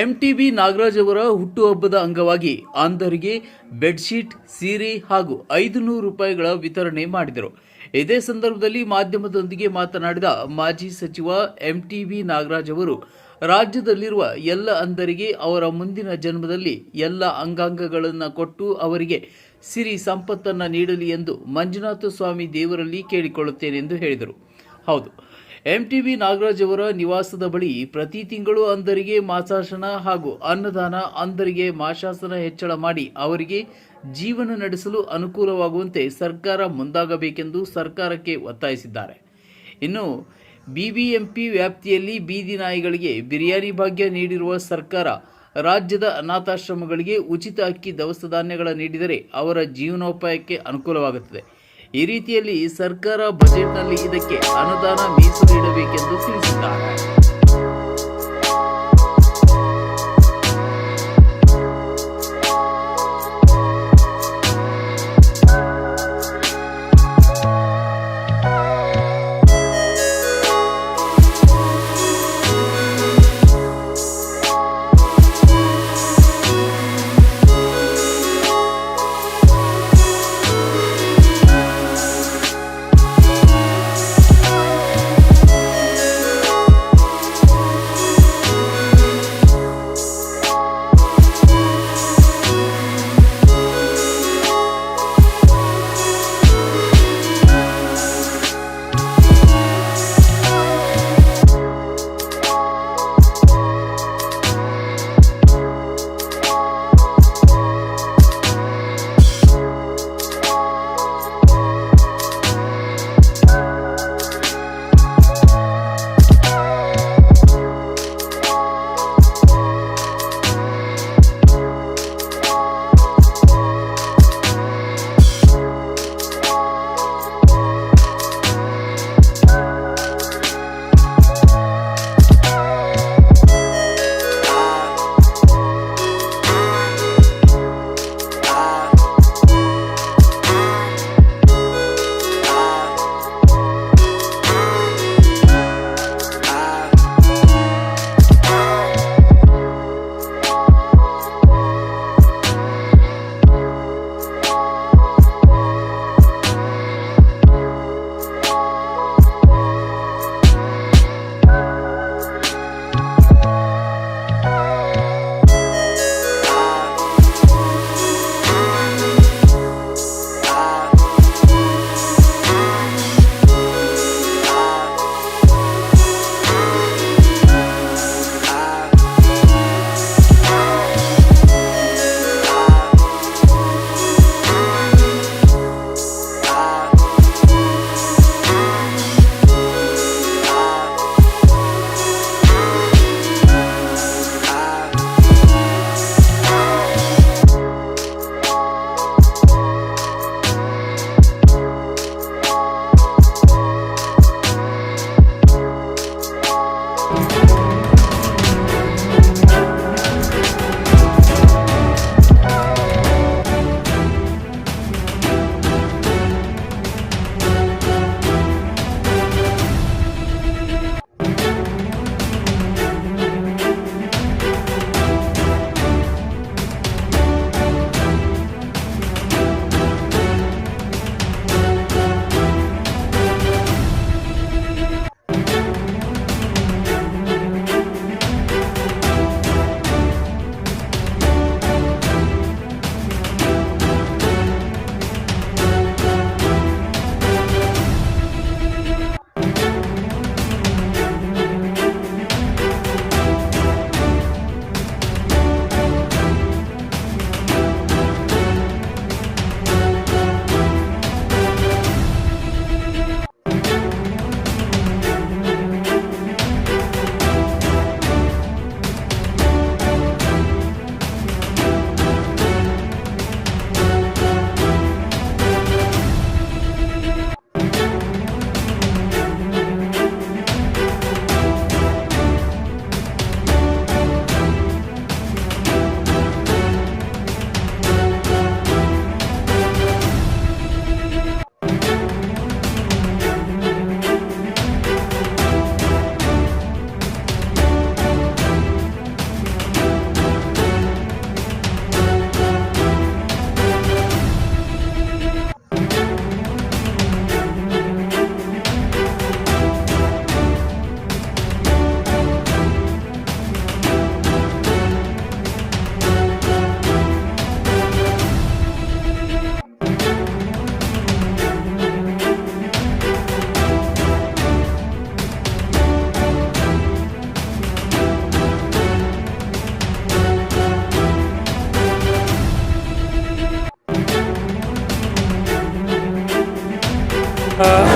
M T B Nagaraj ಅವರ ಹುಟ್ಟುಹಬ್ಬದ ಅಂಗವಾಗಿ ಅಂಧರಿಗೆ ಬೆಡ್ಶೀಟ್, ಸೀರೆ ಹಾಗೂ ಐದು ನೂರು ರೂಪಾಯಿಗಳ ವಿತರಣೆ ಮಾಡಿದರು. ಇದೇ ಸಂದರ್ಭದಲ್ಲಿ ಮಾಧ್ಯಮದೊಂದಿಗೆ ಮಾತನಾಡಿದ ಮಾಜಿ ಸಚಿವ ಎಂ ಟಿ ಬಿ ನಾಗರಾಜ್ ಅವರು, ರಾಜ್ಯದಲ್ಲಿರುವ ಎಲ್ಲ ಅಂಧರಿಗೆ ಅವರ ಮುಂದಿನ ಜನ್ಮದಲ್ಲಿ ಎಲ್ಲ ಅಂಗಾಂಗಗಳನ್ನು ಕೊಟ್ಟು ಅವರಿಗೆ ಸಿರಿ ಸಂಪತ್ತನ್ನು ನೀಡಲಿ ಎಂದು ಮಂಜುನಾಥ ಸ್ವಾಮಿ ದೇವರಲ್ಲಿ ಕೇಳಿಕೊಳ್ಳುತ್ತೇನೆ ಎಂದು ಹೇಳಿದರು. ಹೌದು ಎಂಟಿಬಿ ನಾಗರಾಜ್ ಅವರ ನಿವಾಸದ ಬಳಿ ಪ್ರತಿ ತಿಂಗಳು ಅಂದರಿಗೆ ಮಾಸಾಸನ ಹಾಗೂ ಅನ್ನದಾನ ಅಂದರಿಗೆ ಮಾಶಾಸನ ಹೆಚ್ಚಳ ಮಾಡಿ ಅವರಿಗೆ ಜೀವನ ನಡೆಸಲು ಅನುಕೂಲವಾಗುವಂತೆ ಸರ್ಕಾರ ಮುಂದಾಗಬೇಕೆಂದು ಸರ್ಕಾರಕ್ಕೆ ಒತ್ತಾಯಿಸಿದ್ದಾರೆ. ಇನ್ನು, ಬಿಬಿಎಂಪಿ ವ್ಯಾಪ್ತಿಯಲ್ಲಿ ಬೀದಿ ನಾಯಿಗಳಿಗೆ ಬಿರಿಯಾನಿ ಭಾಗ್ಯ ನೀಡಿರುವ ಸರ್ಕಾರ ರಾಜ್ಯದ ಅನಾಥಾಶ್ರಮಗಳಿಗೆ ಉಚಿತ ಅಕ್ಕಿ ದವಸ ಧಾನ್ಯಗಳ ನೀಡಿದರೆ ಅವರ ಜೀವನೋಪಾಯಕ್ಕೆ ಅನುಕೂಲವಾಗುತ್ತದೆ. ಈ ರೀತಿಯಲ್ಲಿ ಸರ್ಕಾರ ಬಜೆಟ್ನಲ್ಲಿ ಇದಕ್ಕೆ ಅನುದಾನ ಮೀಸಲಿಡಬೇಕೆಂದು ತಿಳಿಸಿದ್ದಾರೆ.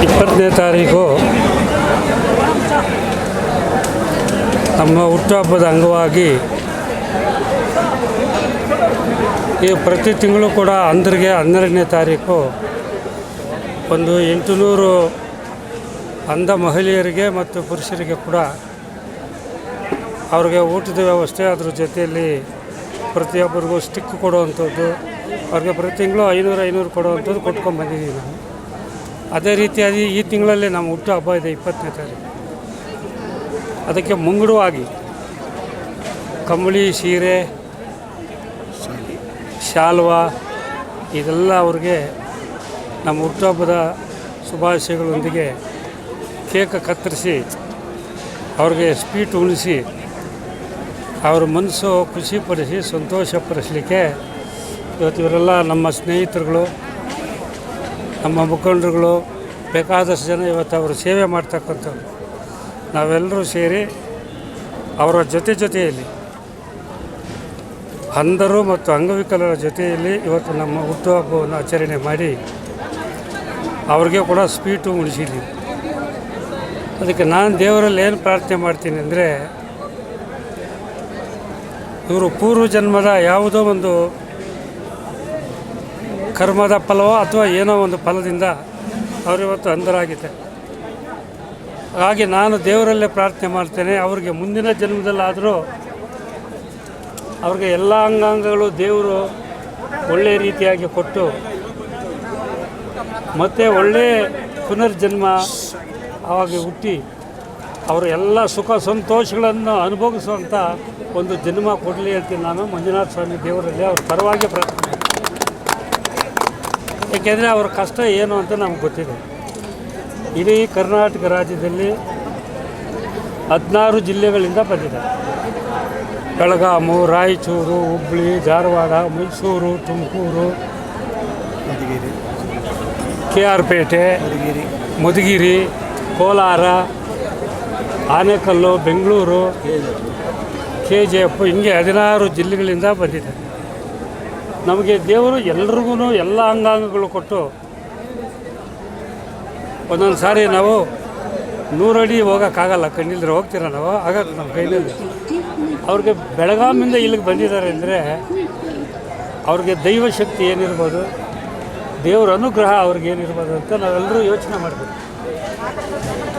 ಇಪ್ಪತ್ತನೇ ತಾರೀಕು ನಮ್ಮ ಹುಟ್ಟುಹಬ್ಬದ ಅಂಗವಾಗಿ ಈ ಪ್ರತಿ ತಿಂಗಳು ಕೂಡ ಅಂದ್ರಿಗೆ ಹನ್ನೆರಡನೇ ತಾರೀಕು ಒಂದು ಎಂಟುನೂರು ಅಂಧ ಮಹಿಳೆಯರಿಗೆ ಮತ್ತು ಪುರುಷರಿಗೆ ಕೂಡ ಅವ್ರಿಗೆ ಊಟದ ವ್ಯವಸ್ಥೆ, ಅದ್ರ ಜೊತೆಯಲ್ಲಿ ಪ್ರತಿಯೊಬ್ಬರಿಗೂ ಸ್ಟಿಕ್ ಕೊಡುವಂಥದ್ದು, ಅವ್ರಿಗೆ ಪ್ರತಿ ತಿಂಗಳು ಐನೂರು ಐನೂರು ಕೊಡುವಂಥದ್ದು ಕೊಟ್ಕೊಂಡು ಬಂದಿದ್ದೀವಿ ನಾವು. ಅದೇ ರೀತಿಯಾಗಿ ಈ ತಿಂಗಳಲ್ಲಿ ನಮ್ಮ ಹುಟ್ಟು ಹಬ್ಬ ಇದೆ ಇಪ್ಪತ್ತನೇ ತಾರೀಕು. ಅದಕ್ಕೆ ಮುಂಗಡವಾಗಿ ಕಂಬಳಿ, ಸೀರೆ, ಶಾಲ್ವಾ, ಇದೆಲ್ಲ ಅವ್ರಿಗೆ ನಮ್ಮ ಹುಟ್ಟುಹಬ್ಬದ ಶುಭಾಶಯಗಳೊಂದಿಗೆ ಕೇಕ್ ಕತ್ತರಿಸಿ, ಅವ್ರಿಗೆ ಸ್ವೀಟ್ ಉಣಿಸಿ, ಅವ್ರ ಮನಸ್ಸು ಖುಷಿಪಡಿಸಿ ಸಂತೋಷಪಡಿಸಲಿಕ್ಕೆ ಇವತ್ತು ಇವರೆಲ್ಲ ನಮ್ಮ ಸ್ನೇಹಿತರುಗಳು ನಮ್ಮ ಮುಖಂಡರುಗಳು ಬೇಕಾದಷ್ಟು ಜನ ಇವತ್ತು ಅವರು ಸೇವೆ ಮಾಡ್ತಕ್ಕಂಥವ್ರು. ನಾವೆಲ್ಲರೂ ಸೇರಿ ಅವರ ಜೊತೆ ಜೊತೆಯಲ್ಲಿ, ಅಂಧರು ಮತ್ತು ಅಂಗವಿಕಲರ ಜೊತೆಯಲ್ಲಿ ಇವತ್ತು ನಮ್ಮ ಹುಟ್ಟುಹಬ್ಬವನ್ನು ಆಚರಣೆ ಮಾಡಿ ಅವ್ರಿಗೆ ಕೂಡ ಸ್ವೀಟು ಉಣಿಸಿದ್ದೀವಿ ಅದಕ್ಕೆ ನಾನು ದೇವರಲ್ಲಿ ಏನು ಪ್ರಾರ್ಥನೆ ಮಾಡ್ತೀನಿ ಅಂದರೆ, ಇವರು ಪೂರ್ವ ಜನ್ಮದ ಯಾವುದೋ ಒಂದು ಕರ್ಮದ ಫಲವೋ ಅಥವಾ ಏನೋ ಒಂದು ಫಲದಿಂದ ಅವರಿವತ್ತು ಅಂಧರಾಗಿದೆ ಹಾಗೆ ನಾನು ದೇವರಲ್ಲೇ ಪ್ರಾರ್ಥನೆ ಮಾಡ್ತೇನೆ. ಅವರಿಗೆ ಮುಂದಿನ ಜನ್ಮದಲ್ಲಾದರೂ ಅವ್ರಿಗೆ ಎಲ್ಲ ಅಂಗಾಂಗಗಳು ದೇವರು ಒಳ್ಳೆಯ ರೀತಿಯಾಗಿ ಕೊಟ್ಟು ಮತ್ತು ಒಳ್ಳೆಯ ಪುನರ್ಜನ್ಮ ಆವಾಗ ಹುಟ್ಟಿ ಅವರು ಎಲ್ಲ ಸುಖ ಸಂತೋಷಗಳನ್ನು ಅನುಭವಿಸುವಂಥ ಒಂದು ಜನ್ಮ ಕೊಡಲಿ ಅಂತ ನಾನು ಮಂಜುನಾಥ ಸ್ವಾಮಿ ದೇವರಲ್ಲಿ ಅವ್ರ ಪರವಾಗಿ ಪ್ರಾರ್ಥನೆ ಏಕೆಂದರೆ ಅವರ ಕಷ್ಟ ಏನು ಅಂತ ನಮ್ಗೆ ಗೊತ್ತಿದೆ. ಇಡೀ ಕರ್ನಾಟಕ ರಾಜ್ಯದಲ್ಲಿ ಹದಿನಾರು ಜಿಲ್ಲೆಗಳಿಂದ ಬಂದಿದ್ದಾರೆ Belgaum Raichur Hubballi Dharwad Mysuru Tumakuru K R Pete Madhugiri Kolar Anekal Bengaluru K G F ಹಿಂಗೆ ಹದಿನಾರು ಜಿಲ್ಲೆಗಳಿಂದ ಬಂದಿದೆ. ನಮಗೆ ದೇವರು ಎಲ್ರಿಗೂ ಎಲ್ಲ ಅಂಗಾಂಗಗಳು ಕೊಟ್ಟು ಒಂದೊಂದು ಸಾರಿ ನಾವು ನೂರಡಿ ಹೋಗೋಕ್ಕಾಗಲ್ಲ. ಕಣ್ಣಿಲ್ದ್ರೆ ಹೋಗ್ತೀರ ನಾವು? ಆಗತ್ತೆ ನಮ್ಮ ಕೈನಲ್ಲಿ. ಅವ್ರಿಗೆ ಬೆಳಗಾಮಿಂದ ಇಲ್ಲಿಗೆ ಬಂದಿದ್ದಾರೆ ಅಂದರೆ ಅವ್ರಿಗೆ ದೈವ ಶಕ್ತಿ ಏನಿರ್ಬೋದು, ದೇವರ ಅನುಗ್ರಹ ಅವ್ರಿಗೆ ಏನಿರ್ಬೋದು ಅಂತ ನಾವೆಲ್ಲರೂ ಯೋಚನೆ ಮಾಡಬೇಕು.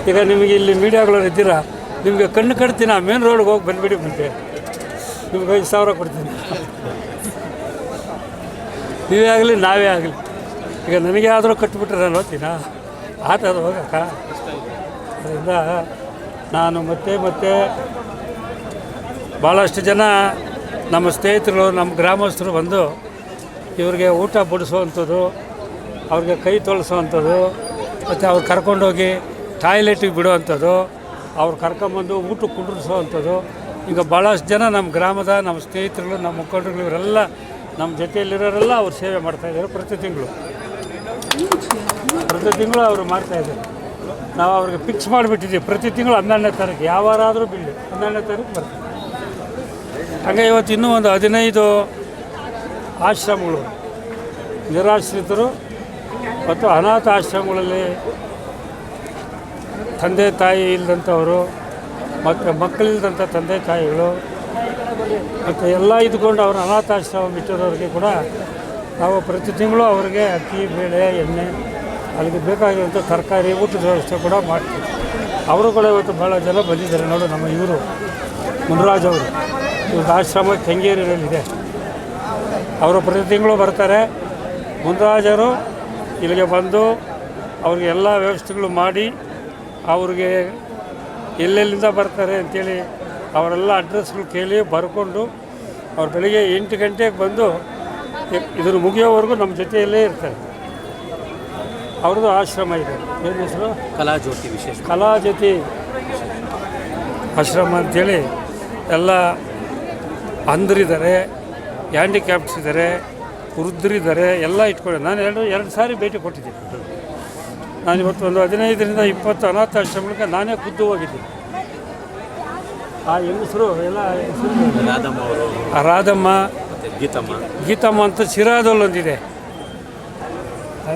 ಈಗ ನಿಮಗೆ ಇಲ್ಲಿ ಮೀಡಿಯಾಗಳು ಇದ್ದೀರಾ, ನಿಮಗೆ ಕಣ್ಣು ಕಟ್ತೀನಿ, ಆ ಮೇನ್ ರೋಡ್ಗೆ ಹೋಗಿ ಬಂದುಬಿಡಿ ಮುಂದೆ. ನಿಮ್ಗೆ ಐದು ಸಾವಿರ ಕೊಡ್ತೀನಿ. ನೀವೇ ಆಗಲಿ, ನಾವೇ ಆಗಲಿ. ಈಗ ನನಗೆ ಆದರೂ ಕಟ್ಟಿಬಿಟ್ರೆ ನಾನು ಓದ್ತೀನಾ? ಆಟ ಅದು ಹೋಗಕ್ಕ? ಅದರಿಂದ ನಾನು ಮತ್ತೆ ಮತ್ತೆ ಭಾಳಷ್ಟು ಜನ ನಮ್ಮ ಸ್ನೇಹಿತರು ನಮ್ಮ ಗ್ರಾಮಸ್ಥರು ಬಂದು ಇವ್ರಿಗೆ ಊಟ ಬಡಿಸುವಂಥದ್ದು, ಅವ್ರಿಗೆ ಕೈ ತೊಳಸುವಂಥದ್ದು, ಮತ್ತು ಅವ್ರು ಕರ್ಕೊಂಡೋಗಿ ಟಾಯ್ಲೆಟಿಗೆ ಬಿಡುವಂಥದ್ದು, ಅವ್ರು ಕರ್ಕೊಂಬಂದು ಊಟ ಕುಂಡ್ರಿಸುವಂಥದ್ದು. ಈಗ ಭಾಳಷ್ಟು ಜನ ನಮ್ಮ ಗ್ರಾಮದ, ನಮ್ಮ ಸ್ನೇಹಿತರುಗಳು, ನಮ್ಮ ಮುಖಂಡರುಗಳು ಇವರೆಲ್ಲ ನಮ್ಮ ಜೊತೆಯಲ್ಲಿರೋರೆಲ್ಲ ಅವ್ರು ಸೇವೆ ಮಾಡ್ತಾಯಿದ್ದಾರೆ ಪ್ರತಿ ತಿಂಗಳು. ಪ್ರತಿ ತಿಂಗಳು ಅವರು ಮಾಡ್ತಾಯಿದ್ದಾರೆ ನಾವು ಅವ್ರಿಗೆ ಫಿಕ್ಸ್ ಮಾಡಿಬಿಟ್ಟಿದ್ದೀವಿ. ಪ್ರತಿ ತಿಂಗಳು ಹನ್ನೆರಡನೇ ತಾರೀಕು. ಯಾವಾರಾದರೂ ಬಿಡಿ ಹನ್ನೆರಡನೇ ತಾರೀಕು ಬರ್ತೀವಿ ಹಾಗೆ ಇವತ್ತು ಇನ್ನೂ ಒಂದು ಹದಿನೈದು ಆಶ್ರಮಗಳು. ನಿರಾಶ್ರಿತರು ಮತ್ತು ಅನಾಥ ಆಶ್ರಮಗಳಲ್ಲಿ ತಂದೆ ತಾಯಿ ಇಲ್ಲದಂಥವರು ಮತ್ತು ಮಕ್ಕಳಿಲ್ಲದಂಥ ತಂದೆ ತಾಯಿಗಳು ಮತ್ತು ಎಲ್ಲ ಇದ್ಕೊಂಡು ಅವ್ರ ಅನಾಥಾಶ್ರಮ ಬಿಟ್ಟಿರೋರಿಗೆ ಕೂಡ ನಾವು ಪ್ರತಿ ತಿಂಗಳು ಅವರಿಗೆ ಅಕ್ಕಿ, ಬೇಳೆ, ಎಣ್ಣೆ, ಅಲ್ಲಿಗೆ ಬೇಕಾಗಿರುವಂಥ ತರಕಾರಿ, ಊಟದ ವ್ಯವಸ್ಥೆ ಕೂಡ ಮಾಡ್ತೀವಿ. ಅವರು ಕೂಡ ಇವತ್ತು ಭಾಳ ಜನ ಬಂದಿದ್ದಾರೆ ನೋಡು ನಮ್ಮ ಇವರು, ಮುನರಾಜ್ ಅವರು. ಇವತ್ತು ಆಶ್ರಮ ಕೆಂಗೇರಿನಲ್ಲಿದೆ ಅವರು ಪ್ರತಿ ತಿಂಗಳು ಬರ್ತಾರೆ. ಮುನ್ರಾಜರು ಇಲ್ಲಿಗೆ ಬಂದು ಅವ್ರಿಗೆ ಎಲ್ಲ ವ್ಯವಸ್ಥೆಗಳು ಮಾಡಿ ಅವ್ರಿಗೆ ಎಲ್ಲೆಲ್ಲಿಂದ ಬರ್ತಾರೆ ಅಂತೇಳಿ ಅವರೆಲ್ಲ ಅಡ್ರೆಸ್ಗಳು ಕೇಳಿ ಬರ್ಕೊಂಡು ಅವ್ರು ಬೆಳಿಗ್ಗೆ ಎಂಟು ಗಂಟೆಗೆ ಬಂದು ಇದ್ರ ಮುಗಿಯೋವರೆಗೂ ನಮ್ಮ ಜೊತೆಯಲ್ಲೇ ಇರ್ತಾರೆ. ಅವ್ರದ್ದು ಆಶ್ರಮ ಇದೆ. ಏನು ಹೆಸರು? ಕಲಾಜ್ಯೋತಿ ವಿಶೇಷ. ಕಲಾಜ್ಯೋತಿ ಆಶ್ರಮ ಅಂತೇಳಿ ಎಲ್ಲ ಅಂಧರಿದ್ದಾರೆ ಹ್ಯಾಂಡಿಕ್ಯಾಪ್ಸ್ ಇದ್ದಾರೆ ವೃದ್ಧರಿದ್ದಾರೆ ಎಲ್ಲ ಇಟ್ಕೊಂಡು. ನಾನು ಎರಡು ಎರಡು ಸಾರಿ ಭೇಟಿ ಕೊಟ್ಟಿದ್ದೀನಿ. ನಾನು ಇವತ್ತು ಒಂದು ಹದಿನೈದರಿಂದ ಇಪ್ಪತ್ತು ಅನಾಥಾಶ್ರಮಗಳಿಗೆ ನಾನೇ ಖುದ್ದು ಹೋಗಿದ್ದೀನಿ. ಆ ಹೆಂಗಸರು ಎಲ್ಲ ಹೆಂಗಸರು ರಾಧಮ್ಮ ಅವರು. ಆ ರಾಧಮ್ಮ ಮತ್ತು ಗೀತಮ್ಮ. ಗೀತಮ್ಮ ಅಂತ ಶಿರಾದಲ್ಲಿ ಒಂದಿದೆ.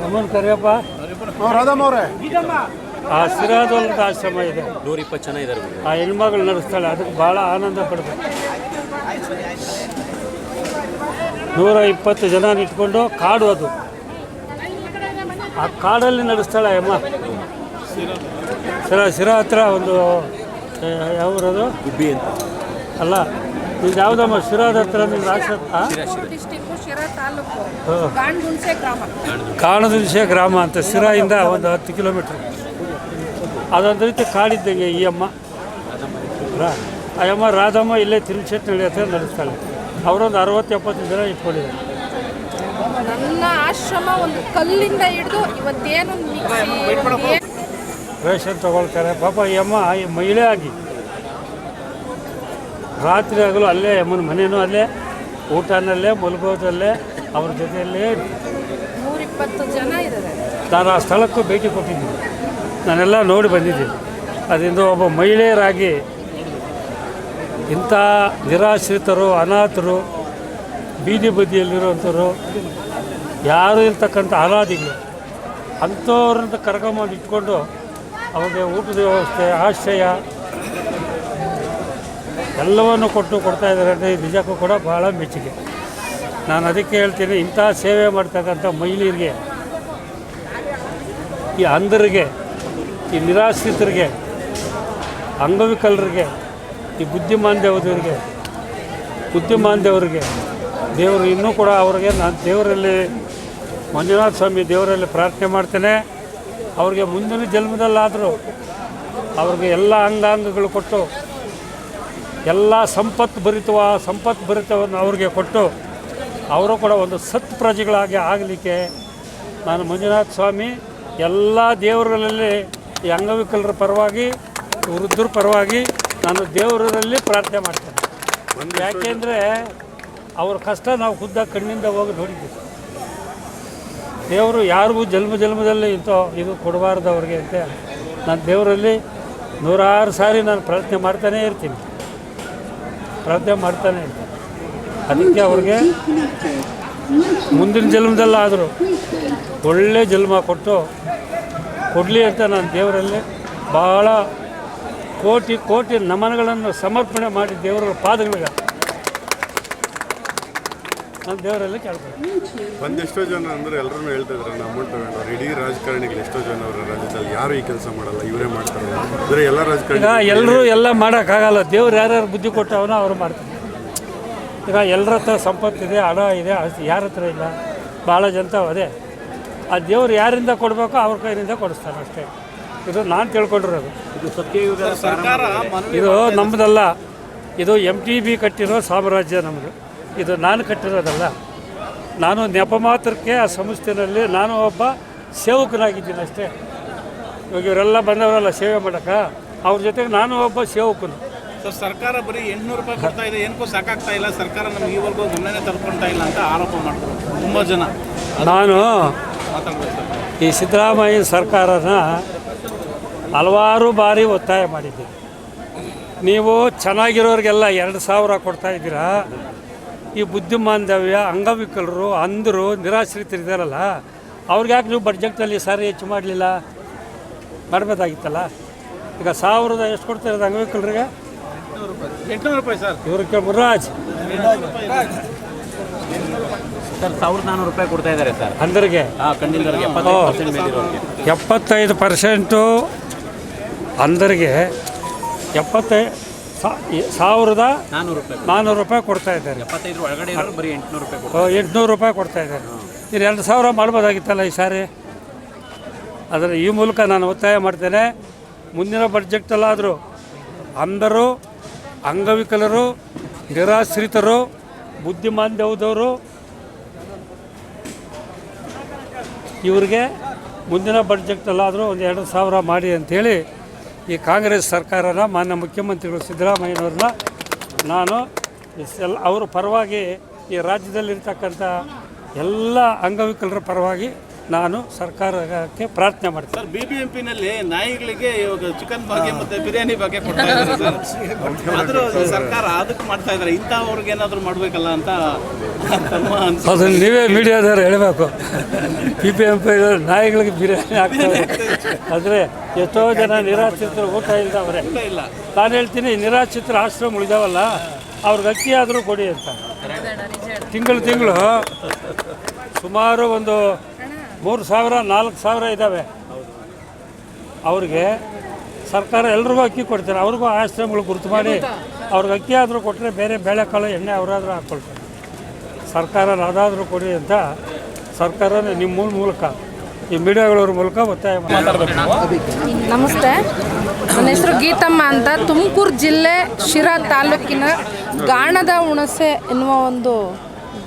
ಅಮ್ಮನ ಕರಿಯಪ್ಪ. ರಾಧಮ್ಮ ಅವರೇ. ಆ ಸಿರಾದೊಂದು ಆಶ್ರಮ ಇದೆ. ನೂರ ಇಪ್ಪತ್ತು ಜನ ಇದ್ದಾರೆ. ಆ ಹೆಣ್ಮಗಳು ನಡೆಸ್ತಾಳೆ ಅದಕ್ಕೆ ಭಾಳ ಆನಂದ ಪಡ್ಬೇಕು. ನೂರ ಇಪ್ಪತ್ತು ಜನ ಇಟ್ಕೊಂಡು ಕಾಡು ಅದು. ಆ ಕಾಡಲ್ಲಿ ನಡೆಸ್ತಾಳೆ ಅಮ್ಮ. ಶಿರಾ ಶಿರಾ ಹತ್ರ ಒಂದು ಯಾವ್ರದು? ಗುಬ್ಬಿ ಅಂತ ಅಲ್ಲ, ಇದು ಯಾವುದಮ್ಮ? ಶಿರಾದ ಹತ್ರ ನಿಮ್ಮ ತಾಲೂಕು ಹ್ಮ್. ಗ್ರಾಮ ಅಂತ, ಶಿರಾಯಿಂದ ಒಂದು ಹತ್ತು ಕಿಲೋಮೀಟ್ರ್. ಅದೊಂದು ರೀತಿ ಕಾಡಿದ್ದಂಗೆ ಈ ಅಮ್ಮ. ಅಯ್ಯಮ್ಮ ರಾಧಮ್ಮ ಇಲ್ಲೇ ತಿರುಚೆಟ್ನಳ್ಳಿ ಹತ್ರ ನಡೆಸ್ತಾಳೆ. ಅವರೊಂದು ಅರವತ್ತು ಎಪ್ಪತ್ತು ಜನ ಇಟ್ಕೊಂಡಿದ್ದಾರೆ. ನನ್ನ ಆಶ್ರಮ ಒಂದು ಕಲ್ಲಿಂದ ಹಿಡಿದು ಇವತ್ತೇನು ರೇಷನ್ ತಗೊಳ್ತಾರೆ. ಪಾಪ ಈ ಅಮ್ಮ ಈ ಮಹಿಳೆ ಆಗಿ. ರಾತ್ರಿ ಆಗಲು ಅಲ್ಲೇ ಅಮ್ಮನ ಮನೆಯೂ ಅಲ್ಲೇ ಊಟನಲ್ಲೇ ಮಲಗೋದಲ್ಲೇ ಅವ್ರ ಜೊತೆಯಲ್ಲೇ ನೂರಿಪ್ಪತ್ತು ಜನ ಇದ್ದಾರೆ. ನಾನು ಆ ಸ್ಥಳಕ್ಕೂ ಭೇಟಿ ಕೊಟ್ಟಿದ್ದೀನಿ. ನಾನೆಲ್ಲ ನೋಡಿ ಬಂದಿದ್ದೀನಿ. ಅದರಿಂದ ಒಬ್ಬ ಮಹಿಳೆಯರಾಗಿ ಇಂಥ ನಿರಾಶ್ರಿತರು ಅನಾಥರು ಬೀದಿ ಬದಿಯಲ್ಲಿರುವಂಥವ್ರು ಯಾರು ಇರ್ತಕ್ಕಂಥ ಅನಾದಿಗಳು ಅಂಥವ್ರನ್ನ ಕರ್ಕೊಂಬಂದು ಇಟ್ಕೊಂಡು ಅವ್ರಿಗೆ ಊಟದ ವ್ಯವಸ್ಥೆ, ಆಶ್ರಯ, ಎಲ್ಲವನ್ನು ಕೊಟ್ಟು ಕೊಡ್ತಾ ಇದ್ದಾರೆ ನಿಜಕ್ಕೂ ಕೂಡ ಭಾಳ ಮೆಚ್ಚುಗೆ. ನಾನು ಅದಕ್ಕೆ ಹೇಳ್ತೀನಿ, ಇಂಥ ಸೇವೆ ಮಾಡ್ತಕ್ಕಂಥ ಮಹಿಳೆಯರಿಗೆ, ಈ ಅಂಧರಿಗೆ, ಈ ನಿರಾಶ್ರಿತರಿಗೆ, ಅಂಗವಿಕಲರಿಗೆ, ಈ ಬುದ್ಧಿಮಾಂದ್ಯವರಿಗೆ ಬುದ್ಧಿಮಾಂದ್ಯವರಿಗೆ ದೇವರು ಇನ್ನೂ ಕೂಡ ಅವರಿಗೆ, ನಾನು ದೇವರಲ್ಲಿ ಮಂಜುನಾಥ ಸ್ವಾಮಿ ದೇವರಲ್ಲಿ ಪ್ರಾರ್ಥನೆ ಮಾಡ್ತೇನೆ. ಅವ್ರಿಗೆ ಮುಂದಿನ ಜನ್ಮದಲ್ಲಾದರೂ ಅವ್ರಿಗೆ ಎಲ್ಲ ಅಂಗಾಂಗಗಳು ಕೊಟ್ಟು, ಎಲ್ಲ ಸಂಪತ್ತು ಭರಿತವ, ಸಂಪತ್ತು ಭರಿತವನ್ನು ಅವ್ರಿಗೆ ಕೊಟ್ಟು, ಅವರು ಕೂಡ ಒಂದು ಸತ್ ಪ್ರಜೆಗಳಾಗಿ ಆಗಲಿಕ್ಕೆ ನಾನು ಮಂಜುನಾಥ ಸ್ವಾಮಿ, ಎಲ್ಲ ದೇವರುಗಳಲ್ಲಿ ಈ ಅಂಗವಿಕಲರ ಪರವಾಗಿ, ವೃದ್ಧರ ಪರವಾಗಿ ನಾನು ದೇವರಲ್ಲಿ ಪ್ರಾರ್ಥನೆ ಮಾಡ್ತೇನೆ. ಯಾಕೆಂದರೆ ಅವ್ರ ಕಷ್ಟ ನಾವು ಖುದ್ದಾಗಿ ಕಣ್ಣಿಂದ ಹೋಗಿ ನೋಡಿದ್ದೀವಿ. ದೇವರು ಯಾರಿಗೂ ಜನ್ಮ ಜನ್ಮದಲ್ಲಿ ಇಂಥ ಇದು ಕೊಡಬಾರ್ದು ಅವ್ರಿಗೆ ಅಂತ ನಾನು ದೇವರಲ್ಲಿ ನೂರಾರು ಸಾರಿ ನಾನು ಪ್ರಾರ್ಥನೆ ಮಾಡ್ತಾನೇ ಇರ್ತೀನಿ. ಪ್ರಾರ್ಥನೆ ಮಾಡ್ತಾನೆ ಇರ್ತೀನಿ. ಅದಕ್ಕೆ ಅವ್ರಿಗೆ ಮುಂದಿನ ಜನ್ಮದಲ್ಲಾದರೂ ಒಳ್ಳೆ ಜನ್ಮ ಕೊಟ್ಟು ಕೊಡಲಿ ಅಂತ ನಾನು ದೇವರಲ್ಲಿ ಭಾಳ ಕೋಟಿ ಕೋಟಿ ನಮನಗಳನ್ನು ಸಮರ್ಪಣೆ ಮಾಡಿ ದೇವರ ಪಾದಗಳಿಗೆ ನಾನು ದೇವರಲ್ಲಿ ಕೇಳ್ತೀನಿ ಒಂದೆಷ್ಟೋ ಜನ ಅಂದ್ರೆ ಎಲ್ಲರೂ ಹೇಳ್ತಾ ಇದ್ದಾರೆ ಅಮೌಂಟ್ ತಗೊಂಡವ್ರು ಇಡೀ ರಾಜಕಾರಣಿಗಳು ಎಷ್ಟೋ ಜನ ಅವರ ರಾಜ್ಯದಲ್ಲಿ ಯಾರು ಈ ಕೆಲಸ ಮಾಡಲ್ಲ ಇವರೇ ಮಾಡ್ತಾರೆ. ಅಂದ್ರೆ ಎಲ್ಲ ಈಗ ರಾಜಕಾರಣಿ ಎಲ್ಲರೂ ಎಲ್ಲ ಮಾಡೋಕ್ಕಾಗಲ್ಲ. ದೇವ್ರು ಯಾರ್ಯಾರು ಬುದ್ಧಿ ಕೊಟ್ಟವನ ಅವ್ರು ಮಾಡ್ತಾರೆ. ಈಗ ಎಲ್ಲರ ಹತ್ರ ಸಂಪತ್ತಿದೆ ಹಣ ಇದೆ ಆಸ್ತಿ ಯಾರ ಹತ್ರ ಇಲ್ಲ. ಭಾಳ ಜನತ ಅದೇ. ಆ ದೇವ್ರು ಯಾರಿಂದ ಕೊಡಬೇಕೋ ಅವ್ರ ಕೈಯಿಂದ ಕೊಡಿಸ್ತಾರೆ ಅಷ್ಟೇ. ಇದು ನಾನು ತಿಳ್ಕೊಂಡಿರೋದು. ಇದು ಸತ್ಯಯುಗ ಇದು ನಮ್ಮದಲ್ಲ ಇದು ಎಂ ಟಿ ಬಿ ಕಟ್ಟಿರೋ ಸಾಮ್ರಾಜ್ಯ ನಮ್ಮದು ಇದು ನಾನು ಕಟ್ಟಿರೋದಲ್ಲ. ನಾನು ನೆಪ ಮಾತ್ರಕ್ಕೆ ಆ ಸಂಸ್ಥೆಯಲ್ಲಿ ನಾನು ಒಬ್ಬ ಸೇವಕನಾಗಿದ್ದೀನಿ ಅಷ್ಟೇ. ಇವಾಗ ಇವರೆಲ್ಲ ಬಂದವರಲ್ಲ ಸೇವೆ ಮಾಡೋಕ್ಕೆ? ಅವ್ರ ಜೊತೆಗೆ ನಾನು ಒಬ್ಬ ಸೇವಕನು. ಸರ್ ಸರ್ಕಾರ ಬರೀ ಎಂಟುನೂರು ರೂಪಾಯಿ ಕೊಡ್ತಾ ಇದೆ. ಏನಕ್ಕೂ ಸಾಕಾಗ್ತಾ ಇಲ್ಲ. ಸರ್ಕಾರ ನಮ್ಗೆ ಈವರೆಗೂ ಗಮನನೇ ತಲ್ಕೊಳ್ತಾ ಇಲ್ಲ ಅಂತ ಆರೋಪ ಮಾಡ್ತಾರೆ. ತುಂಬ ಜನ. ನಾನು ಈ ಸಿದ್ದರಾಮಯ್ಯ ಸರ್ಕಾರನ ಹಲವಾರು ಬಾರಿ ಒತ್ತಾಯ ಮಾಡಿದ್ದೀನಿ. ನೀವು ಚೆನ್ನಾಗಿರೋರಿಗೆಲ್ಲ ಎರಡು ಸಾವಿರ ಕೊಡ್ತಾ ಇದ್ದೀರಾ? ಈ ಬುದ್ಧಿಮಾಂಧವ್ಯ ಅಂಗವಿಕಲರು ಅಂಧರು ನಿರಾಶ್ರಿತರಿದ್ದಾರಲ್ಲ ಅವ್ರಿಗೆ ಯಾಕೆ ನೀವು ಬಡ್ಜೆಟ್ನಲ್ಲಿ ಸಾರಿ ಹೆಚ್ಚು ಮಾಡಲಿಲ್ಲ? ಮಾಡಬೇಕಾಗಿತ್ತಲ್ಲ ಈಗ ಸಾವಿರದ ಎಷ್ಟು ಕೊಡ್ತಾ ಇರೋದು ಅಂಗವಿಕಲರಿಗೆ? ಎಂಟುನೂರು ರೂಪಾಯಿ ಸರ್. ಇವ್ರಿಗೆ ಮುರಾಜ್ ಸರ್ ಸಾವಿರದ ನಾನ್ನೂರು ರೂಪಾಯಿ ಕೊಡ್ತಾ ಇದ್ದಾರೆ ಸರ್. ಅಂಧರಿಗೆ? ಎಪ್ಪತ್ತೈದು ಪರ್ಸೆಂಟು ಅಂದರಿಗೆ ಎಪ್ಪತ್ತೈದು ಸಾವಿರದ ನಾನ್ನೂರು ರೂಪಾಯಿ ನಾನ್ನೂರು ರೂಪಾಯಿ ಕೊಡ್ತಾ ಇದ್ದಾರೆ. ಎಪ್ಪತ್ತೈದು ಒಳಗಡೆ ಇರೋರು ಬರೀ ಎಂಟುನೂರು ರೂಪಾಯಿ ಕೊಡ್ತಾರೆ. ಎಂಟುನೂರು ರೂಪಾಯಿ ಕೊಡ್ತಾ ಇದ್ದಾರೆ. ಇನ್ನು ಎರಡು ಸಾವಿರ ಮಾಡ್ಬೋದಾಗಿತ್ತಲ್ಲ ಈ ಸಾರಿ? ಅದರ ಈ ಮೂಲಕ ನಾನು ಒತ್ತಾಯ ಮಾಡ್ತೇನೆ ಮುಂದಿನ ಬಡ್ಜೆಟಲ್ಲಾದರೂ ಅಂಧರು ಅಂಗವಿಕಲರು ನಿರಾಶ್ರಿತರು ಬುದ್ಧಿಮಾಂದ್ಯದವರು ಇವರಿಗೆ ಮುಂದಿನ ಬಡ್ಜೆಟಲ್ಲಾದರೂ ಒಂದು ಎರಡು ಸಾವಿರ ಮಾಡಿ ಅಂಥೇಳಿ ಈ ಕಾಂಗ್ರೆಸ್ ಸರ್ಕಾರನ ಮಾನ್ಯ ಮುಖ್ಯಮಂತ್ರಿಗಳು ಸಿದ್ದರಾಮಯ್ಯನವ್ರನ್ನ ನಾನು ಎಲ್ ಅವ್ರ ಪರವಾಗಿ ಈ ರಾಜ್ಯದಲ್ಲಿರ್ತಕ್ಕಂಥ ಎಲ್ಲ ಅಂಗವಿಕಲರ ಪರವಾಗಿ ನಾನು ಸರ್ಕಾರಕ್ಕೆ ಪ್ರಾರ್ಥನೆ ಮಾಡ್ತೀನಿ. ಸರ್ ಬಿ ಬಿ ಎಂ ಪಿನಲ್ಲಿ ನಾಯಿಗಳಿಗೆ ಇವಾಗ ಚಿಕನ್ ಬಗ್ಗೆ ಮತ್ತೆ ಬಿರಿಯಾನಿ ಬಗ್ಗೆ ಕೊಡ್ತಾ ಇದ್ದಾರೆ ಸರ್. ಆದ್ರೂ ಸರ್ಕಾರ ಅದಕ್ಕೆ ಮಾಡ್ತಾ ಇದ್ದಾರೆ. ಇಂಥವ್ರಿಗೆ ಏನಾದರೂ ಮಾಡಬೇಕಲ್ಲ ಅಂತ ತಮ್ಮ ಅನ್ಸ್- ಅದನ್ನು ನೀವೇ ಮೀಡಿಯಾದವ್ರು ಹೇಳಬೇಕು. ಬಿ ಪಿ ಎಂ ಪಿ ನಾಯಿಗಳಿಗೆ ಬಿರಿಯಾನಿ ಹಾಕ್ತಾರೆ. ಆದರೆ ಎಷ್ಟೋ ಜನ ನಿರಾಶ್ರಿತರು ಊಟ ಇಲ್ದವ್ರೆ. ಇಲ್ಲ. ನಾನು ಹೇಳ್ತೀನಿ ನಿರಾಶ್ರಿತರ ಆಶ್ರಮ ಉಳಿದಾವಲ್ಲ ಅವ್ರಿಗೆ ಅಕ್ಕಿ ಆದರೂ ಕೊಡಿ ಅಂತ. ತಿಂಗಳು ತಿಂಗಳು ಸುಮಾರು ಒಂದು ಮೂರು ಸಾವಿರ, ನಾಲ್ಕು ಸಾವಿರ ಇದ್ದಾವೆ ಅವ್ರಿಗೆ ಸರ್ಕಾರ ಎಲ್ರಿಗೂ ಅಕ್ಕಿ ಕೊಡ್ತಾರೆ. ಅವ್ರಿಗೂ ಆಶ್ರಮಗಳು ಗುರುತು ಮಾಡಿ ಅವ್ರಿಗೆ ಅಕ್ಕಿ ಆದರೂ ಕೊಟ್ಟರೆ ಬೇರೆ ಬೇಳೆಕಾಳು, ಎಣ್ಣೆ ಅವರಾದರೂ ಹಾಕ್ಕೊಳ್ತಾರೆ ಸರ್ಕಾರ ಅದಾದರೂ ಕೊಡಿ ಅಂತ ಸರ್ಕಾರ ನಿಮ್ಮ ಮೂಲ ಮೂಲಕ, ಈ ಮೀಡಿಯಾಗಳವ್ರ ಮೂಲಕ ಒತ್ತಾಯ ನಮಸ್ತೆ. ನನ್ನ ಹೆಸರು ಗೀತಮ್ಮ ಅಂತ. ತುಮಕೂರು ಜಿಲ್ಲೆ ಶಿರಾ ತಾಲೂಕಿನ ಗಾಣದ ಹುಣಸೆ ಎನ್ನುವ ಒಂದು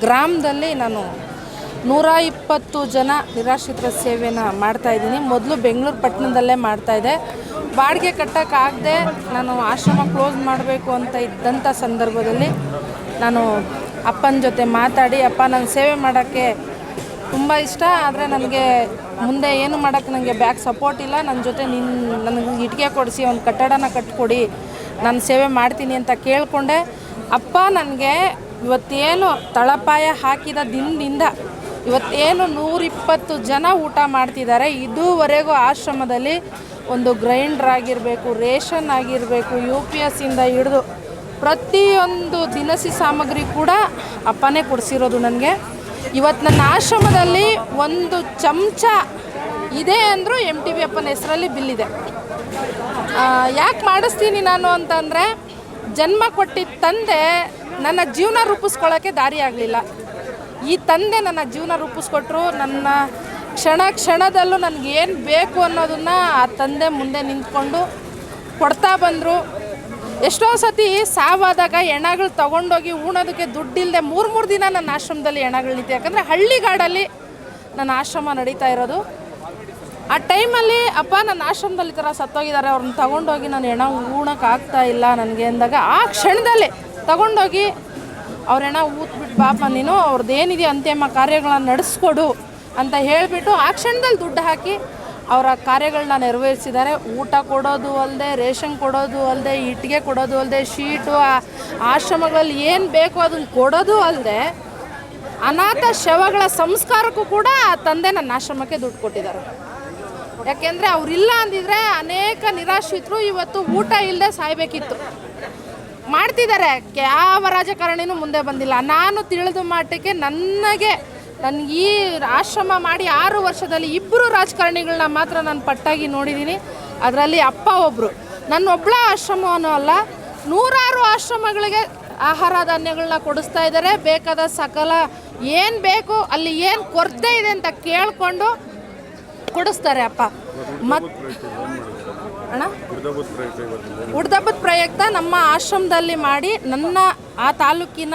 ಗ್ರಾಮದಲ್ಲಿ ನಾನು ನೂರ ಇಪ್ಪತ್ತು ಜನ ನಿರಾಶ್ರಿತರ ಮಾಡ್ತಾ ಇದ್ದೀನಿ. ಮೊದಲು ಬೆಂಗಳೂರು ಪಟ್ಟಣದಲ್ಲೇ ಮಾಡ್ತಾಯಿದ್ದೆ ಬಾಡಿಗೆ ಕಟ್ಟೋಕ್ಕಾಗದೆ ನಾನು ಆಶ್ರಮ ಕ್ಲೋಸ್ ಮಾಡಬೇಕು ಅಂತ ಇದ್ದಂಥ ಸಂದರ್ಭದಲ್ಲಿ ನಾನು ಅಪ್ಪನ ಜೊತೆ ಮಾತಾಡಿ, ಅಪ್ಪ ನಾನು ಸೇವೆ ಮಾಡೋಕ್ಕೆ ತುಂಬ ಇಷ್ಟ, ಆದರೆ ನನಗೆ ಮುಂದೆ ಏನು ಮಾಡೋಕ್ಕೆ ನನಗೆ ಬ್ಯಾಕ್ ಸಪೋರ್ಟ್ ಇಲ್ಲ. ನನ್ನ ಜೊತೆ ನಿನ್ನ ನನಗೆ ಇಟ್ಟಿಗೆ ಕೊಡಿಸಿ ಒಂದು ಕಟ್ಟಡನ ಕಟ್ಕೊಡಿ, ನಾನು ಸೇವೆ ಮಾಡ್ತೀನಿ ಅಂತ ಕೇಳಿಕೊಂಡೆ. ಅಪ್ಪ, ನನಗೆ ಇವತ್ತೇನು ತಳಪಾಯ ಹಾಕಿದ ದಿನದಿಂದ ಇವತ್ತೇನು ನೂರಿಪ್ಪತ್ತು ಜನ ಊಟ ಮಾಡ್ತಿದ್ದಾರೆ. ಇದುವರೆಗೂ ಆಶ್ರಮದಲ್ಲಿ ಒಂದು ಗ್ರೈಂಡ್ರ್ ಆಗಿರಬೇಕು, ರೇಷನ್ ಆಗಿರಬೇಕು, ಯು ಪಿ ಎಸ್ ಇಂದ ಹಿಡಿದು ಪ್ರತಿಯೊಂದು ದಿನಸಿ ಸಾಮಗ್ರಿ ಕೂಡ ಅಪ್ಪನೇ ಕೊಡಿಸಿರೋದು ನನಗೆ. ಇವತ್ತು ನನ್ನ ಆಶ್ರಮದಲ್ಲಿ ಒಂದು ಚಮಚ ಇದೆ ಅಂದರೂ ಎಂ ಟಿ ಬಿ ಅಪ್ಪನ ಹೆಸರಲ್ಲಿ ಬಿಲ್ಲಿದೆ ಯಾಕೆ ಮಾಡಿಸ್ತೀನಿ ನಾನು ಅಂತಂದರೆ ಜನ್ಮ ಕೊಟ್ಟಿದ್ದ ತಂದೆ ನನ್ನ ಜೀವನ ರೂಪಿಸ್ಕೊಳ್ಳೋಕ್ಕೆ ದಾರಿ ಆಗಲಿಲ್ಲ. ಈ ತಂದೆ ನನ್ನ ಜೀವನ ರೂಪಿಸ್ಕೊಟ್ರು, ನನ್ನ ಕ್ಷಣ ಕ್ಷಣದಲ್ಲೂ ನನಗೆ ಏನು ಬೇಕು ಅನ್ನೋದನ್ನು ಆ ತಂದೆ ಮುಂದೆ ನಿಂತ್ಕೊಂಡು ಕೊಡ್ತಾ ಬಂದರು. ಎಷ್ಟೋ ಸತಿ ಸಾವಾದಾಗ ಎಣಗಳು ತೊಗೊಂಡೋಗಿ ಉಣೋದಕ್ಕೆ ದುಡ್ಡಿಲ್ಲದೆ ಮೂರು ಮೂರು ದಿನ ನನ್ನ ಆಶ್ರಮದಲ್ಲಿ ಹೆಣಗಳು ನಿಂತಿದೆ ಯಾಕಂದರೆ ಹಳ್ಳಿಗಾಡಲ್ಲಿ ನನ್ನ ಆಶ್ರಮ ನಡೀತಾ ಇರೋದು. ಆ ಟೈಮಲ್ಲಿ ಅಪ್ಪ ನನ್ನ ಆಶ್ರಮದಲ್ಲಿ ಥರ ಸತ್ತೋಗಿದ್ದಾರೆ, ಅವ್ರನ್ನ ತೊಗೊಂಡೋಗಿ ನಾನು ಹೆಣ ಉಣಕ್ಕಾಗ್ತಾ ಇಲ್ಲ ನನಗೆ ಅಂದಾಗ ಆ ಕ್ಷಣದಲ್ಲಿ ತಗೊಂಡೋಗಿ ಅವ್ರ ಊತ್ಬಿಟ್ಟು ಬಾಪ ನೀನು ಅವ್ರದ್ದು ಏನಿದೆ ಅಂತೇಮ್ಮ ಕಾರ್ಯಗಳನ್ನ ನಡೆಸ್ಕೊಡು ಅಂತ ಹೇಳಿಬಿಟ್ಟು ಆ ಕ್ಷಣದಲ್ಲಿ ದುಡ್ಡು ಹಾಕಿ ಅವರ ಕಾರ್ಯಗಳನ್ನ ನೆರವೇರಿಸಿದ್ದಾರೆ. ಊಟ ಕೊಡೋದು ಅಲ್ಲದೆ ರೇಷನ್ ಕೊಡೋದು ಅಲ್ಲದೆ ಇಟ್ಟಿಗೆ ಕೊಡೋದು ಅಲ್ಲದೆ ಶೀಟು ಆಶ್ರಮಗಳಲ್ಲಿ ಏನು ಬೇಕೋ ಅದನ್ನು ಕೊಡೋದು ಅಲ್ಲದೆ ಅನಾಥ ಶವಗಳ ಸಂಸ್ಕಾರಕ್ಕೂ ಕೂಡ ಆ ತಂದೆ ನನ್ನ ಆಶ್ರಮಕ್ಕೆ ದುಡ್ಡು ಕೊಟ್ಟಿದ್ದಾರೆ. ಯಾಕೆಂದರೆ ಅವರಿಲ್ಲ ಅಂದಿದ್ರೆ ಅನೇಕ ನಿರಾಶ್ರಿತರು ಇವತ್ತು ಊಟ ಇಲ್ಲದೆ ಸಾಯ್ಬೇಕಿತ್ತು. ಮಾಡ್ತಿದ್ದಾರೆ. ಯಾವ ರಾಜಕಾರಣಿನೂ ಮುಂದೆ ಬಂದಿಲ್ಲ. ನಾನು ತಿಳಿದು ಮಟ್ಟಕ್ಕೆ ನನಗೆ ನನಗೆ ಈ ಆಶ್ರಮ ಮಾಡಿ ಆರು ವರ್ಷದಲ್ಲಿ ಇಬ್ಬರು ರಾಜಕಾರಣಿಗಳನ್ನ ಮಾತ್ರ ನಾನು ಪಟ್ಟಾಗಿ ನೋಡಿದ್ದೀನಿ ಅದರಲ್ಲಿ ಅಪ್ಪ ಒಬ್ಬರು ನನ್ನ ಒಬ್ಬಳ ಆಶ್ರಮವೂ ಅಲ್ಲ, ನೂರಾರು ಆಶ್ರಮಗಳಿಗೆ ಆಹಾರ ಧಾನ್ಯಗಳನ್ನ ಕೊಡಿಸ್ತಾ ಇದ್ದಾರೆ ಬೇಕಾದ ಸಕಲ ಏನು ಬೇಕು, ಅಲ್ಲಿ ಏನು ಕೊರತೆ ಇದೆ ಅಂತ ಕೇಳಿಕೊಂಡು ಕೊಡಿಸ್ತಾರೆ ಅಪ್ಪ. ಮತ್ತು ಅಣ್ಣ? ಹುಡ್ದಬ್ಬದ ಪ್ರಯುಕ್ತ ನಮ್ಮ ಆಶ್ರಮದಲ್ಲಿ ಮಾಡಿ ನನ್ನ ಆ ತಾಲೂಕಿನ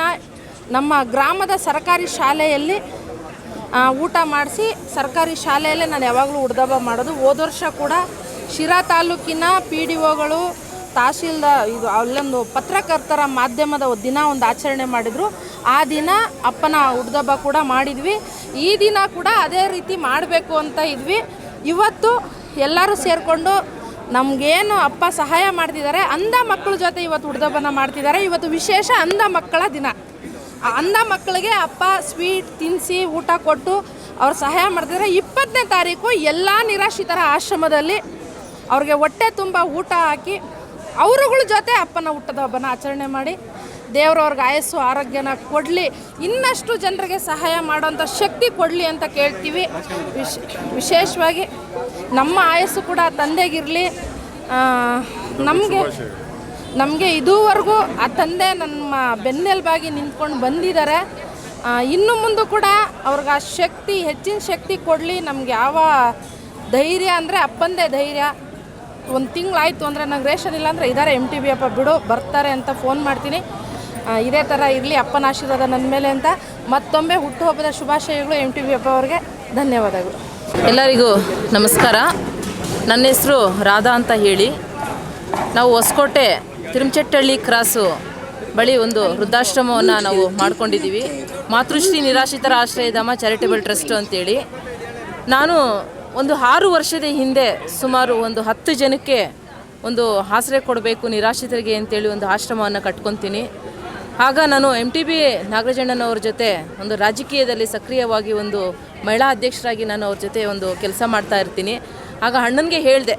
ನಮ್ಮ ಗ್ರಾಮದ ಸರ್ಕಾರಿ ಶಾಲೆಯಲ್ಲಿ ಊಟ ಮಾಡಿಸಿ ಸರ್ಕಾರಿ ಶಾಲೆಯಲ್ಲೇ ನಾನು ಯಾವಾಗಲೂ ಉಡ್ದಬ್ಬ ಮಾಡೋದು. ಹೋದ ವರ್ಷ ಕೂಡ ಶಿರಾ ತಾಲೂಕಿನ ಪಿ ಡಿ ಒಗಳು ತಹಶೀಲ್ದಾರ್ ಇದು ಅಲ್ಲೊಂದು ಪತ್ರಕರ್ತರ ಮಾಧ್ಯಮದ ದಿನ ಒಂದು ಆಚರಣೆ ಮಾಡಿದರು. ಆ ದಿನ ಅಪ್ಪನ ಹುಡ್ದಬ್ಬ ಕೂಡ ಮಾಡಿದ್ವಿ. ಈ ದಿನ ಕೂಡ ಅದೇ ರೀತಿ ಮಾಡಬೇಕು ಅಂತ ಇದ್ವಿ. ಇವತ್ತು ಎಲ್ಲರೂ ಸೇರಿಕೊಂಡು ನಮಗೇನು ಅಪ್ಪ ಸಹಾಯ ಮಾಡ್ತಿದ್ದಾರೆ, ಅಂಧ ಮಕ್ಕಳ ಜೊತೆ ಇವತ್ತು ಹುಡ್ದಬ್ಬನ ಮಾಡ್ತಿದ್ದಾರೆ, ಇವತ್ತು ವಿಶೇಷ ಅಂಧ ಮಕ್ಕಳ ದಿನ. ಅಂಧ ಮಕ್ಕಳಿಗೆ ಅಪ್ಪ ಸ್ವೀಟ್ ತಿನ್ನಿಸಿ ಊಟ ಕೊಟ್ಟು ಅವ್ರು ಸಹಾಯ ಮಾಡ್ತಿದ್ದಾರೆ. ಇಪ್ಪತ್ತನೇ ತಾರೀಕು ಎಲ್ಲ ನಿರಾಶ್ರಿತರ ಆಶ್ರಮದಲ್ಲಿ ಅವ್ರಿಗೆ ಹೊಟ್ಟೆ ತುಂಬ ಊಟ ಹಾಕಿ, ಅವರುಗಳ ಜೊತೆ ಅಪ್ಪನ ಹುಟ್ಟದ ಹಬ್ಬನ ಆಚರಣೆ ಮಾಡಿ ದೇವ್ರವ್ರಿಗೆ ಆಯಸ್ಸು, ಆರೋಗ್ಯನ ಕೊಡಲಿ, ಇನ್ನಷ್ಟು ಜನರಿಗೆ ಸಹಾಯ ಮಾಡೋಂಥ ಶಕ್ತಿ ಕೊಡಲಿ ಅಂತ ಕೇಳ್ತೀವಿ. ವಿಶ್, ವಿಶೇಷವಾಗಿ ನಮ್ಮ ಆಯಸ್ಸು ಕೂಡ ತಂದೆಗಿರಲಿ. ನಮಗೆ ನಮಗೆ ಇದುವರೆಗೂ ಆ ತಂದೆ ನಮ್ಮ ಬೆನ್ನೆಲುಬಾಗಿ ನಿಂತ್ಕೊಂಡು ಬಂದಿದ್ದಾರೆ. ಇನ್ನು ಮುಂದೆ ಕೂಡ ಅವ್ರಿಗೆ ಆ ಶಕ್ತಿ, ಹೆಚ್ಚಿನ ಶಕ್ತಿ ಕೊಡಲಿ. ನಮ್ಗೆ ಯಾವ ಧೈರ್ಯ ಅಂದರೆ ಅಪ್ಪಂದೇ ಧೈರ್ಯ. ಒಂದು ತಿಂಗಳಾಯಿತು ಅಂದರೆ ನಂಗೆ ರೇಷನ್ ಇಲ್ಲ ಅಂದರೆ ಇದ್ದಾರೆ ಎಂ ಟಿ ಬಿ ಅಪ್ಪ ಬಿಡು, ಬರ್ತಾರೆ ಅಂತ ಫೋನ್ ಮಾಡ್ತೀನಿ. ಇದೇ ಥರ ಇರಲಿ, ಅಪ್ಪನ ಆಶೀರ್ವಾದ ನನ್ನ ಮೇಲೆ ಅಂತ ಮತ್ತೊಮ್ಮೆ ಹುಟ್ಟುಹಬ್ಬದ ಶುಭಾಶಯಗಳು ಎಂ ಟಿ ವಿ ಅಪ್ಪ ಅವ್ರಿಗೆ ಧನ್ಯವಾದಗಳು. ಎಲ್ಲರಿಗೂ ನಮಸ್ಕಾರ. ನನ್ನ ಹೆಸರು ರಾಧಾ ಅಂತ ಹೇಳಿ. ನಾವು ಹೊಸಕೋಟೆ ತಿರುಮಚಟ್ಟಹಳ್ಳಿ ಕ್ರಾಸು ಬಳಿ ಒಂದು ವೃದ್ಧಾಶ್ರಮವನ್ನು ನಾವು ಮಾಡ್ಕೊಂಡಿದ್ದೀವಿ. ಮಾತೃಶ್ರೀ ನಿರಾಶ್ರಿತರ ಆಶ್ರಯಧಾಮ ಚಾರಿಟೇಬಲ್ ಟ್ರಸ್ಟು ಅಂತೇಳಿ. ನಾನು ಒಂದು ಆರು ವರ್ಷದ ಹಿಂದೆ ಸುಮಾರು ಒಂದು ಹತ್ತು ಜನಕ್ಕೆ ಒಂದು ಆಸರೆ ಕೊಡಬೇಕು ನಿರಾಶ್ರಿತರಿಗೆ ಅಂತೇಳಿ ಒಂದು ಆಶ್ರಮವನ್ನು ಕಟ್ಕೊತೀನಿ. ಆಗ ನಾನು ಎಂ ಟಿ ಬಿ ನಾಗರಾಜಣ್ಣನವ್ರ ಜೊತೆ ಒಂದು ರಾಜಕೀಯದಲ್ಲಿ ಸಕ್ರಿಯವಾಗಿ ಒಂದು ಮಹಿಳಾ ಅಧ್ಯಕ್ಷರಾಗಿ ನಾನು ಅವ್ರ ಜೊತೆ ಒಂದು ಕೆಲಸ ಮಾಡ್ತಾ ಇರ್ತೀನಿ. ಆಗ ಅಣ್ಣನಿಗೆ ಹೇಳಿದೆ.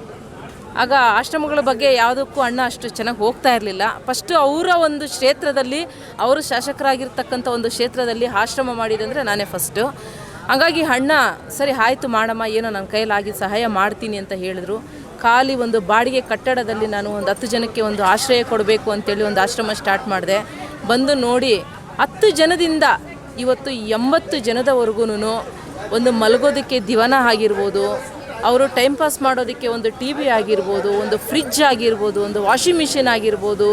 ಆಗ ಆಶ್ರಮಗಳ ಬಗ್ಗೆ ಯಾವುದಕ್ಕೂ ಅಣ್ಣ ಅಷ್ಟು ಚೆನ್ನಾಗಿ ಹೋಗ್ತಾ ಇರಲಿಲ್ಲ. ಫಸ್ಟು ಅವರ ಒಂದು ಕ್ಷೇತ್ರದಲ್ಲಿ ಅವರು ಶಾಸಕರಾಗಿರ್ತಕ್ಕಂಥ ಒಂದು ಕ್ಷೇತ್ರದಲ್ಲಿ ಆಶ್ರಮ ಮಾಡಿದಂದರೆ ನಾನೇ ಫಸ್ಟು ಹಾಗಾಗಿ ಅಣ್ಣ, ಸರಿ ಆಯಿತು ಮಾಡಮ್ಮ, ಏನೋ ನನ್ನ ಕೈಲಾಗಿ ಸಹಾಯ ಮಾಡ್ತೀನಿ ಅಂತ ಹೇಳಿದ್ರು. ಖಾಲಿ ಒಂದು ಬಾಡಿಗೆ ಕಟ್ಟಡದಲ್ಲಿ ನಾನು ಒಂದು ಹತ್ತು ಜನಕ್ಕೆ ಒಂದು ಆಶ್ರಯ ಕೊಡಬೇಕು ಅಂತೇಳಿ ಒಂದು ಆಶ್ರಮ ಸ್ಟಾರ್ಟ್ ಮಾಡಿದೆ. ಬಂದು ನೋಡಿ ಹತ್ತು ಜನದಿಂದ ಇವತ್ತು ಎಂಬತ್ತು ಜನದವರೆಗೂ ಒಂದು ಮಲಗೋದಕ್ಕೆ ದಿವಾನ ಆಗಿರ್ಬೋದು, ಅವರು ಟೈಮ್ ಪಾಸ್ ಮಾಡೋದಕ್ಕೆ ಒಂದು ಟಿ ವಿ ಆಗಿರ್ಬೋದು, ಒಂದು ಫ್ರಿಜ್ ಆಗಿರ್ಬೋದು, ಒಂದು ವಾಷಿಂಗ್ ಮಿಷಿನ್ ಆಗಿರ್ಬೋದು,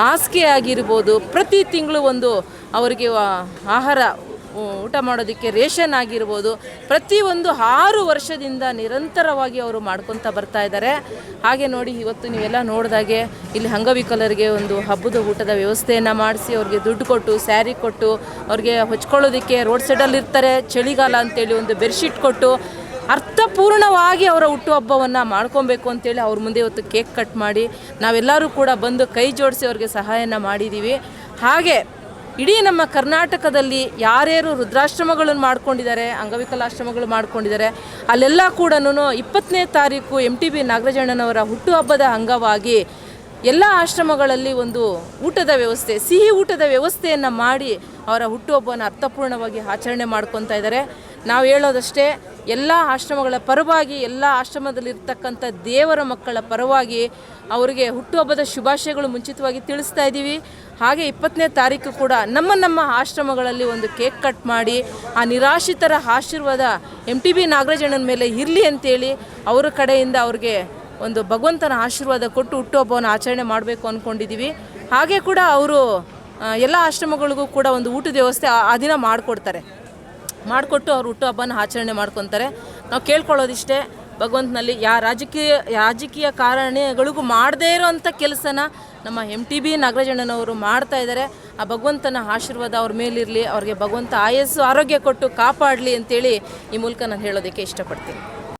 ಹಾಸಿಗೆ ಆಗಿರ್ಬೋದು, ಪ್ರತಿ ತಿಂಗಳು ಒಂದು ಅವರಿಗೆ ಆಹಾರ ಊಟ ಮಾಡೋದಕ್ಕೆ ರೇಷನ್ ಆಗಿರ್ಬೋದು ಪ್ರತಿಯೊಂದು ಆರು ವರ್ಷದಿಂದ ನಿರಂತರವಾಗಿ ಅವರು ಮಾಡ್ಕೊತಾ ಬರ್ತಾ ಇದ್ದಾರೆ. ಹಾಗೆ ನೋಡಿ, ಇವತ್ತು ನೀವೆಲ್ಲ ನೋಡಿದಾಗೆ ಇಲ್ಲಿ ಅಂಗವಿಕಲರಿಗೆ ಒಂದು ಹಬ್ಬದ ಊಟದ ವ್ಯವಸ್ಥೆಯನ್ನು ಮಾಡಿಸಿ, ಅವ್ರಿಗೆ ದುಡ್ಡು ಕೊಟ್ಟು, ಸ್ಯಾರಿ ಕೊಟ್ಟು, ಅವ್ರಿಗೆ ಹೊಚ್ಕೊಳ್ಳೋದಕ್ಕೆ ರೋಡ್ ಸೈಡಲ್ಲಿ ಇರ್ತಾರೆ, ಚಳಿಗಾಲ ಅಂತೇಳಿ ಒಂದು ಬೆಡ್ಶೀಟ್ ಕೊಟ್ಟು, ಅರ್ಥಪೂರ್ಣವಾಗಿ ಅವರ ಹುಟ್ಟುಹಬ್ಬವನ್ನು ಮಾಡ್ಕೊಬೇಕು ಅಂತೇಳಿ ಅವ್ರ ಮುಂದೆ ಇವತ್ತು ಕೇಕ್ ಕಟ್ ಮಾಡಿ, ನಾವೆಲ್ಲರೂ ಕೂಡ ಬಂದು ಕೈ ಜೋಡಿಸಿ ಅವ್ರಿಗೆ ಸಹಾಯನ ಮಾಡಿದ್ದೀವಿ ಹಾಗೆ ಇಡೀ ನಮ್ಮ ಕರ್ನಾಟಕದಲ್ಲಿ ಯಾರ್ಯಾರು ವೃದ್ಧಾಶ್ರಮಗಳನ್ನು ಮಾಡ್ಕೊಂಡಿದ್ದಾರೆ, ಅಂಗವಿಕಲಾಶ್ರಮಗಳು ಮಾಡ್ಕೊಂಡಿದ್ದಾರೆ, ಅಲ್ಲೆಲ್ಲ ಕೂಡ ಇಪ್ಪತ್ತನೇ ತಾರೀಕು ಎಂ ಟಿ ಬಿ ನಾಗರಾಜಣ್ಣನವರ ಹುಟ್ಟುಹಬ್ಬದ ಅಂಗವಾಗಿ ಎಲ್ಲ ಆಶ್ರಮಗಳಲ್ಲಿ ಒಂದು ಊಟದ ವ್ಯವಸ್ಥೆ, ಸಿಹಿ ಊಟದ ವ್ಯವಸ್ಥೆಯನ್ನು ಮಾಡಿ ಅವರ ಹುಟ್ಟುಹಬ್ಬವನ್ನು ಅರ್ಥಪೂರ್ಣವಾಗಿ ಆಚರಣೆ ಮಾಡ್ಕೊತಾ ಇದ್ದಾರೆ. ನಾವು ಹೇಳೋದಷ್ಟೇ, ಎಲ್ಲ ಆಶ್ರಮಗಳ ಪರವಾಗಿ, ಎಲ್ಲ ಆಶ್ರಮದಲ್ಲಿರ್ತಕ್ಕಂಥ ದೇವರ ಮಕ್ಕಳ ಪರವಾಗಿ ಅವರಿಗೆ ಹುಟ್ಟುಹಬ್ಬದ ಶುಭಾಶಯಗಳು ಮುಂಚಿತವಾಗಿ ತಿಳಿಸ್ತಾ ಇದ್ದೀವಿ. ಹಾಗೆ ಇಪ್ಪತ್ತನೇ ತಾರೀಕು ಕೂಡ ನಮ್ಮ ನಮ್ಮ ಆಶ್ರಮಗಳಲ್ಲಿ ಒಂದು ಕೇಕ್ ಕಟ್ ಮಾಡಿ, ಆ ನಿರಾಶ್ರಿತರ ಆಶೀರ್ವಾದ ಎಂ ಟಿ ಬಿ ನಾಗರಾಜಣ್ಣನ ಮೇಲೆ ಇರಲಿ ಅಂತೇಳಿ ಅವರ ಕಡೆಯಿಂದ ಅವ್ರಿಗೆ ಒಂದು ಭಗವಂತನ ಆಶೀರ್ವಾದ ಕೊಟ್ಟು ಹುಟ್ಟುಹಬ್ಬವನ್ನು ಆಚರಣೆ ಮಾಡಬೇಕು ಅಂದ್ಕೊಂಡಿದ್ದೀವಿ ಹಾಗೆ ಕೂಡ ಅವರು ಎಲ್ಲ ಆಶ್ರಮಗಳಿಗೂ ಕೂಡ ಒಂದು ಊಟದ ವ್ಯವಸ್ಥೆ ಆ- ಆ ದಿನ ಮಾಡಿಕೊಡ್ತಾರೆ. ಮಾಡಿಕೊಟ್ಟು ಅವ್ರು ಹುಟ್ಟುಹಬ್ಬನ ಆಚರಣೆ ಮಾಡ್ಕೊತಾರೆ. ನಾವು ಕೇಳ್ಕೊಳ್ಳೋದಿಷ್ಟೇ, ಭಗವಂತನಲ್ಲಿ ಯಾ ರಾಜಕೀಯ ರಾಜಕೀಯ ಕಾರಣಗಳಿಗೂ ಮಾಡದೇ ಇರೋವಂಥ ಕೆಲಸನ ನಮ್ಮ ಎಂ ಟಿ ಬಿ ನಾಗರಾಜಣ್ಣನವರು ಮಾಡ್ತಾ ಇದ್ದಾರೆ. ಆ ಭಗವಂತನ ಆಶೀರ್ವಾದ ಅವ್ರ ಮೇಲಿರಲಿ, ಅವ್ರಿಗೆ ಭಗವಂತ ಆಯಸ್ಸು, ಆರೋಗ್ಯ ಕೊಟ್ಟು ಕಾಪಾಡಲಿ ಅಂತೇಳಿ ಈ ಮೂಲಕ ನಾನು ಹೇಳೋದಕ್ಕೆ ಇಷ್ಟಪಡ್ತೀನಿ.